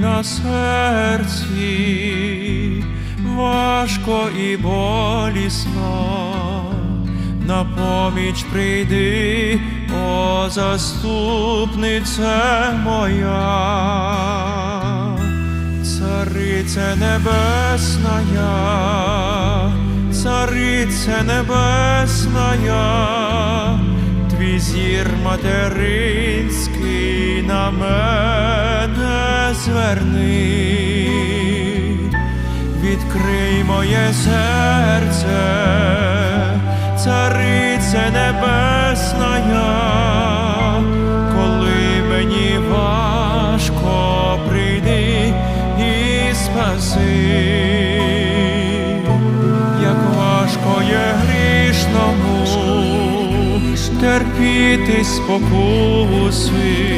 на серці, важко і болісно, на поміч прийди, о заступнице моя, царице небесная, царице небесная, твій зір материнський на мене зверни, відкрий моє серце, царице небесная, коли мені важко прийди і спаси. Як важко є грішному терпіти спокуси,